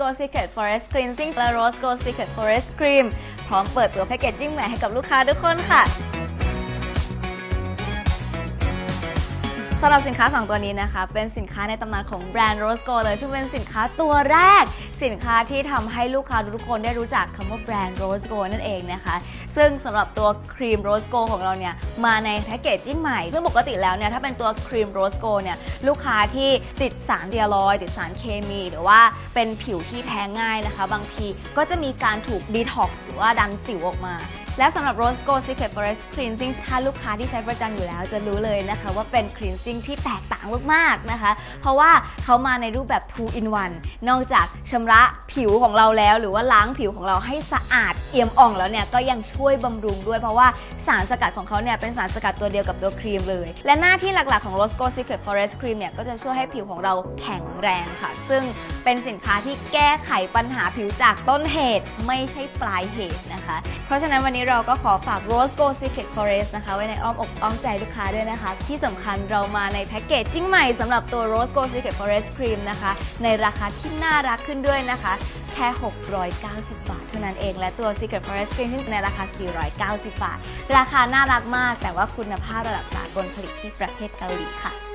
Gold Secret Forest Cleansing และ Rose Gold Secret Forest Cream พร้อมเปิดตัวแพคเกจจิ้งใหม่ให้กับลูกค้าทุกคนค่ะ สำหรับสินค้า 2 ตัวนี้นะคะ เป็นสินค้าในตำนานของแบรนด์ Rose Gold เลย ซึ่งเป็นสินค้าตัวแรก สินค้าที่ทำให้ลูกค้าทุกคนได้รู้จักคำว่าแบรนด์ Rose Gold นั่นเองนะคะ ซึ่งสำหรับตัวครีม Rose Gold ของเราเนี่ย มาในแพคเกจจิ้งใหม่ ซึ่งปกติแล้วเนี่ย ถ้าเป็นตัวครีม Rose Gold เนี่ย ลูกค้าที่ติดสารเดียรอยด์ติดสารเคมี หรือว่าเป็นผิวที่แพ้ง่ายนะคะ บางทีก็จะมีการถูกดีท็อกซ์หรือว่าดันสิวออกมา และสำหรับ Rose Gold Secret Forest Cleansing ถ้าลูกค้าที่ใช้ประจำอยู่แล้วจะรู้เลยนะคะ ว่าเป็น cleansing ที่แตกต่างมากๆนะคะ เพราะว่าเขามาในรูปแบบ2 in 1นอกจากชำระผิวของเราแล้ว หรือว่าล้างผิวของเราให้สะอาดเอี่ยมอ่องแล้วเนี่ยก็ยังช่วยบำรุงด้วยเพราะว่าสารสกัดของเขาเนี่ยเป็นสารสกัดตัวเดียวกับตัวครีมเลย และหน้าที่หลักๆของ Rose Gold Secret Forest Cream เนี่ยก็จะช่วยให้ผิวของเราแข็งแรงค่ะ ซึ่งเป็นสินค้าที่แก้ไขปัญหาผิวจากต้นเหตุไม่ใช่ปลายเหตุนะคะ เพราะฉะนั้นวันนี้เราก็ขอฝาก Rose Gold Secret Forest นะคะ ไว้ในอ้อมอกอ้อมใจลูกค้าด้วยนะคะ ที่สำคัญเรามาในแพ็กเกจจิ้งใหม่สำหรับตัว Rose Gold Secret Forest Cream นะคะ ในราคาที่น่ารักขึ้นด้วยนะคะ แค่ 690 บาทเท่านั้นเอง และตัว Secret Forest Cream ที่ในราคา 490 บาท ราคาน่ารักมาก แต่ว่าคุณภาพระดับสากลผลิตที่ประเทศเกาหลีค่ะ